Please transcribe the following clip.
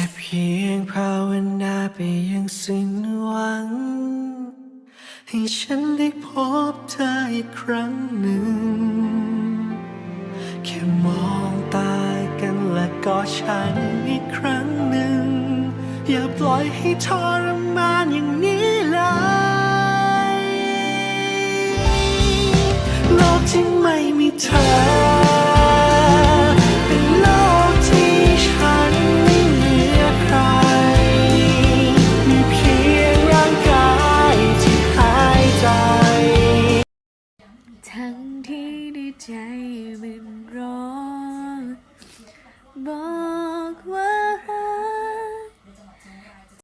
ค่เพียงภาวนาไปยังสิ้นหวัง ให้ฉันได้พบเธออีกครั้งหนึ่ง แค่มองตากันและกอดฉันอีกครั้งหนึ่ง อย่าปล่อยให้ทรมานอย่างนี้เลยโลกที่ไม่มีเธอ ทั้งที่ในใจมันร้อ